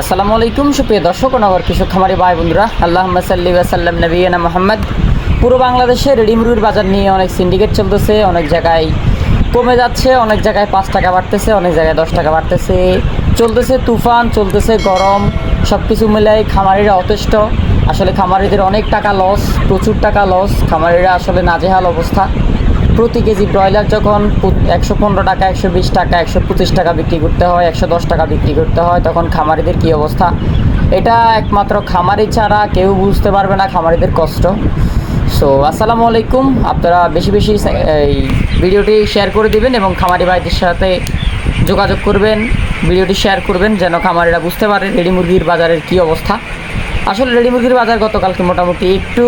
আসসালামু আলাইকুম, সুপ্রিয় দর্শক নগর কৃষক খামারি ভাই বন্ধুরা। আল্লাহ সাল্লি ওয়াসাল্লাম নবীনা মোহাম্মদ। পুরো বাংলাদেশে রেডি মুরগির বাজার নিয়ে অনেক সিন্ডিকেট চলতেছে, অনেক জায়গায় কমে যাচ্ছে, অনেক জায়গায় পাঁচ টাকা বাড়তেছে, অনেক জায়গায় দশ টাকা বাড়তেছে। চলতেছে তুফান, চলতেছে গরম সব কিছু মিলাই খামারিরা অতিষ্ঠ। আসলে খামারিদের অনেক টাকা লস প্রচুর টাকা লস খামারিরা আসলে নাজেহাল অবস্থা। প্রতি কেজি ব্রয়লার যখন একশো পনেরো টাকা, একশো বিশ টাকা, একশো পঁচিশ টাকা বিক্রি করতে হয়, একশো দশ টাকা বিক্রি করতে হয়, তখন খামারিদের কী অবস্থা? এটা একমাত্র খামারি ছাড়া কেউ বুঝতে পারবে না, খামারিদের কষ্ট। সো আসসালামু আলাইকুম। আপনারা বেশি বেশি এই ভিডিওটি শেয়ার করে দিবেন এবং খামারি ভাইদের সাথে যোগাযোগ করবেন, ভিডিওটি শেয়ার করবেন, যেন খামারিরা বুঝতে পারে রেডি মুরগির বাজারের কী অবস্থা। আসলে রেডি মুরগির বাজার গতকালকে মোটামুটি একটু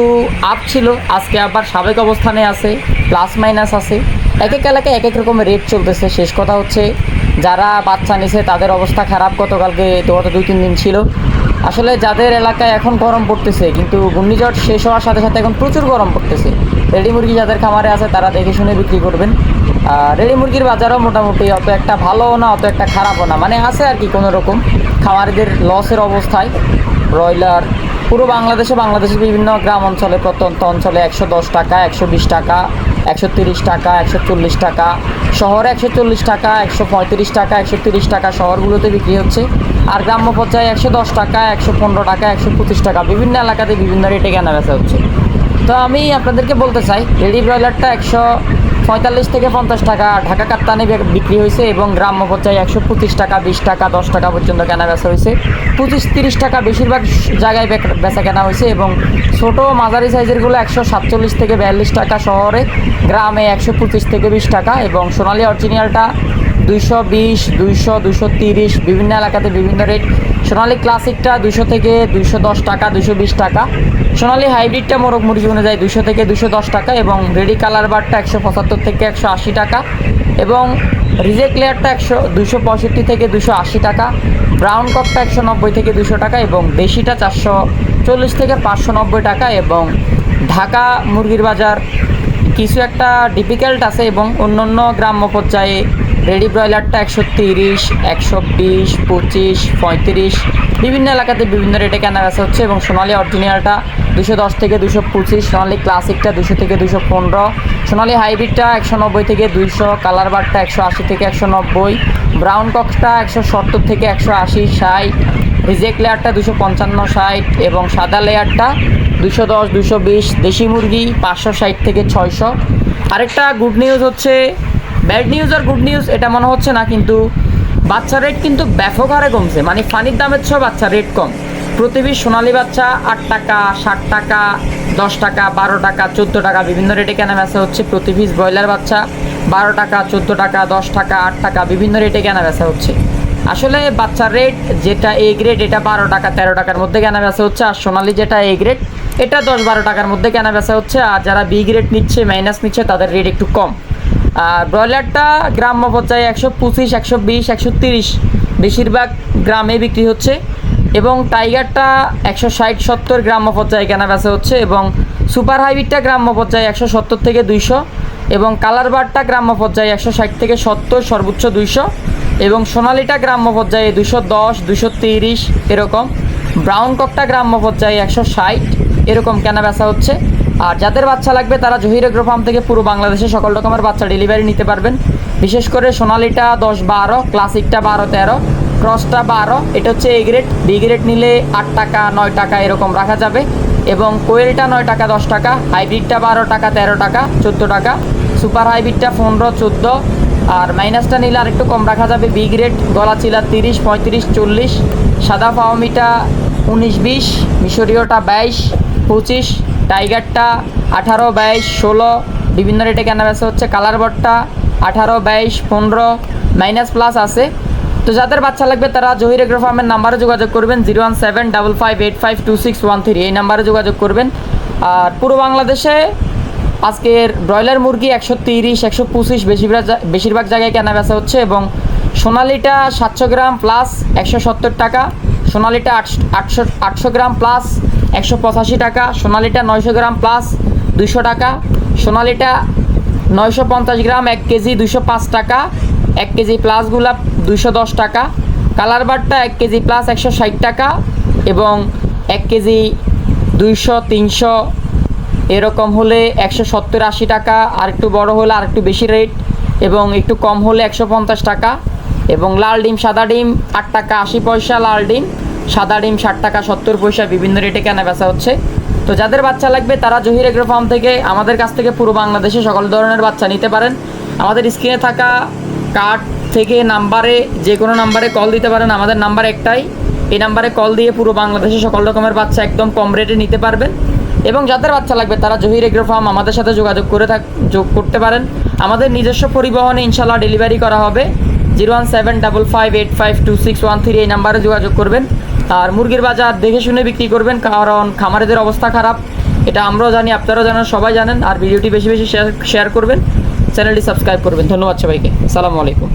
আপ ছিল, আজকে আবার সাবেক অবস্থানে আছে প্লাস মাইনাস আছে। এক এক এলাকায় এক এক রকমের রেট চলতেছে। শেষ কথা হচ্ছে, যারা বাচ্চা নিছে, তাদের অবস্থা খারাপ গতকালকে তো গত দুই, তিন দিন ছিল। আসলে যাদের এলাকায় এখন গরম পড়তেছে, কিন্তু ঘূর্ণিঝড় শেষ হওয়ার সাথে সাথে এখন প্রচুর গরম পড়তেছে। রেডি মুরগি যাদের খামারে আছে, তারা দেখে শুনে বিক্রি করবেন। আর রেডি মুরগির বাজারও মোটামুটি অত একটা ভালো না, অত একটা খারাপও না। মানে আছে আর কি কোনো রকম খামারিদের লসের অবস্থায়। ব্রয়লার, পুরো বাংলাদেশে বাংলাদেশের বিভিন্ন গ্রাম অঞ্চলে, প্রত্যন্ত অঞ্চলে একশো দশ টাকা, একশো বিশ টাকা, একশো তিরিশ টাকা, একশো চল্লিশ টাকা, শহরে একশো চল্লিশ টাকা, একশো পঁয়ত্রিশ টাকা, একশো তিরিশ টাকা শহরগুলোতে বিক্রি হচ্ছে। আর গ্রাম্য পর্যায়ে একশো দশ টাকা, একশো পনেরো টাকা, একশো পঁচিশ টাকা, বিভিন্ন এলাকাতে বিভিন্ন রেটে কেনা বেচা হচ্ছে। তো আমি আপনাদেরকে বলতে চাই, রেডি ব্রয়লারটা একশো পঁয়তাল্লিশ থেকে পঞ্চাশ টাকা ঢাকা কাপ্তানে বে- বিক্রি হয়েছে এবং গ্রাম্য পর্যায়ে একশো পঁচিশ টাকা, বিশ টাকা, দশ টাকা পর্যন্ত কেনা বেচা হয়েছে। পঁচিশ, তিরিশ টাকা বেশিরভাগ জায়গায় বেচা কেনা হয়েছে এবং ছোটো মাঝারি সাইজেরগুলো একশো সাতচল্লিশ থেকে বিয়াল্লিশ টাকা শহরে, গ্রামে একশো পঁচিশ থেকে বিশ টাকা এবং সোনালি অরিজিনালটা দুইশো বিশ, দুইশো দুশো তিরিশ, বিভিন্ন এলাকাতে বিভিন্ন রেট সোনালি ক্লাসিকটা দুশো থেকে দুইশো দশ টাকা দুশো বিশ টাকা। সোনালি হাইব্রিডটা মোরগ মুরগি অনুযায়ী দুশো থেকে দুশো দশ টাকা এবং রেডি কালার বারটা একশো পঁচাত্তর থেকে একশো আশি টাকা এবং রিজেক্ট লেয়ারটা একশো দুশো পঁয়ষট্টি থেকে দুশো আশি টাকা, ব্রাউন কপটা একশো নব্বই থেকে দুশো টাকা এবং দেশিটা চারশো চল্লিশ থেকে পাঁচশো নব্বই টাকা এবং ঢাকা মুরগির বাজার কিছু একটা ডিফিকাল্ট আছে এবং অন্য অন্য গ্রাম্য পর্যায়ে রেডি ব্রয়লারটা একশো তিরিশ, একশো বিশ, পঁচিশ, পঁয়ত্রিশ। বিভিন্ন এলাকাতে বিভিন্ন রেটে কেনা বেচা হচ্ছে এবং সোনালি অরিজিনালটা দুশো দশ থেকে দুশো পঁচিশ, সোনালি ক্লাসিকটা দুশো থেকে দুশো পনেরো, সোনালি হাইব্রিডটা একশো নব্বই থেকে দুইশো, কালার বারটা একশো আশি থেকে একশো নব্বই, ব্রাউন কক্সটা একশো সত্তর থেকে একশো আশি, ষাট, রিজেক্ট লেয়ারটা দুশো পঞ্চান্ন, ষাট এবং সাদা লেয়ারটা দুশো দশ, দুশো বিশ, দেশি মুরগি পাঁচশো ষাট থেকে ছয়শো। আরেকটা গুড নিউজ হচ্ছে ব্যাড নিউজ আর গুড নিউজ এটা মনে হচ্ছে না, কিন্তু বাচ্চা রেট কিন্তু ব্যাপক হারে কমছে। মানে ফানির দামের চেয়েও বাচ্চা রেট কম। প্রতি পিস সোনালি বাচ্চা আট টাকা, ষাট টাকা, দশ টাকা, বারো টাকা, চোদ্দ টাকা, বিভিন্ন রেটে কেনা বেচা হচ্ছে প্রতি ব্রয়লার বাচ্চা। বারো টাকা, চোদ্দ টাকা, দশ টাকা, আট টাকা, বিভিন্ন রেটে কেনা বেচা হচ্ছে। আসলে বাচ্চার রেট যেটা এ গ্রেড এটা বারো টাকা, তেরো টাকার মধ্যে কেনা বেচা হচ্ছে, আর সোনালি যেটা এ গ্রেড এটা দশ বারো টাকার মধ্যে কেনা বেচা হচ্ছে, আর যারা বি গ্রেড নিচ্ছে মাইনাস নিচ্ছে, তাদের রেট একটু কম। আর ব্রয়লারটা গ্রাম্য পর্যায়ে একশো পঁচিশ, একশো বিশ, একশো তিরিশ বেশিরভাগ গ্রামে বিক্রি হচ্ছে এবং টাইগারটা একশো ষাট, সত্তর গ্রাম্য পর্যায়ে কেনা বেচা হচ্ছে এবং সুপার হাইব্রিডটা গ্রাম্য পর্যায়ে একশো সত্তর থেকে দুইশো এবং কালার বারটা গ্রাম্য পর্যায়ে একশো ষাট থেকে সত্তর, সর্বোচ্চ দুইশো এবং সোনালিটা গ্রাম্য পর্যায়ে দুশো দশ দুশো তিরিশ এরকম। ব্রাউন ককটা গ্রাম্য পর্যায়ে একশো ষাট এরকম কেনা বেচা হচ্ছে। আর যাদের বাচ্চা লাগবে, তারা জহির এগ্রো ফার্ম থেকে পুরো বাংলাদেশে সকল রকমের বাচ্চা ডেলিভারি নিতে পারবেন। বিশেষ করে সোনালিটা দশ বারো, ক্লাসিকটা বারো তেরো, ক্রসটা বারো। এটা হচ্ছে এ গ্রেড বি গ্রেড নিলে আট টাকা, নয় টাকা এরকম রাখা যাবে। এবং কোয়েলটা নয় টাকা, দশ টাকা, হাইব্রিডটা বারো টাকা, তেরো টাকা, চোদ্দ টাকা। সুপার হাইব্রিডটা পনেরো, চোদ্দ। আর মাইনাসটা নিলে আরেকটু কম রাখা যাবে। বি গ্রেড গলা চিলা তিরিশ, পঁয়ত্রিশ, চল্লিশ। সাদা পাওমিটা উনিশ, বিশ। মিশরীয়টা বাইশ, পঁচিশ। টাইগারটা আঠারো, বাইশ, ষোলো, বিভিন্ন রেটে কেনা বেচা হচ্ছে। কালার বটটা আঠারো, বাইশ, পনেরো মাইনাস প্লাস আছে। তো যাদের বাচ্চা লাগবে তারা জহির ফার্মের নাম্বারে যোগাযোগ করবেন zero one seven double five eight five two six one three এই নাম্বারে যোগাযোগ করবেন। আর পুরো বাংলাদেশে আজকের ব্রয়লার মুরগি একশো তিরিশ, একশো পঁচিশ বেশিরভাগ বেশিরভাগ জায়গায় কেনা বেচা হচ্ছে এবং সোনালিটা সাতশো গ্রাম প্লাস একশো সত্তর টাকা। সোনালিটা আটশো আটশো গ্রাম প্লাস একশো পঁচাশি টাকা। সোনালিটা নয়শো গ্রাম প্লাস দুইশো টাকা। সোনালিটা নয়শো পঞ্চাশ গ্রাম, এক কেজি দুশো পাঁচ টাকা। এক কেজি প্লাসগুলা দুইশো দশ টাকা। কালার বারটা এক কেজি প্লাস একশো ষাট টাকা এবং এক কেজি দুইশো, তিনশো। এরকম হলে একশো সত্তর আশি টাকা। আর একটু বড় হলে আর একটু বেশি রেট এবং একটু কম হলে একশো পঞ্চাশ টাকা। এবং লাল ডিম, সাদা ডিম, আট টাকা আশি পয়সা লাল ডিম। সাদা ডিম, ষাট টাকা, সত্তর পয়সা, বিভিন্ন রেটে কেনা বেচা হচ্ছে। তো যাদের বাচ্চা লাগবে, তারা জহির এগ্রো ফার্ম থেকে আমাদের কাছ থেকে পুরো বাংলাদেশে সকল ধরনের বাচ্চা নিতে পারেন। আমাদের স্ক্রিনে থাকা কার্ড থেকে নাম্বারে যে কোনো নাম্বারে কল দিতে পারেন। আমাদের নাম্বার একটাই। এই নাম্বারে কল দিয়ে পুরো বাংলাদেশে সকল রকমের বাচ্চা একদম কম রেটে নিতে পারবেন। এবং যাদের বাচ্চা লাগবে, তারা জহির এগ্রো ফার্ম আমাদের সাথে যোগাযোগ করে থাক, যোগ করতে পারেন। আমাদের নিজস্ব পরিবহনে ইনশাল্লাহ ডেলিভারি করা হবে। Zero one seven double five eight five two six one three এই নাম্বারে যোগাযোগ করবেন। আর মুরগির বাজার দেখে শুনে বিক্রি করবেন, কারণ খামারেদের অবস্থা খারাপ। এটা আমরাও জানি, আপনারাও জানেন, সবাই জানেন। আর ভিডিওটি বেশি বেশি শেয়ার শেয়ার করবেন। চ্যানেলটি সাবস্ক্রাইব করবেন। ধন্যবাদ সবাইকে। সালামু আলাইকুম।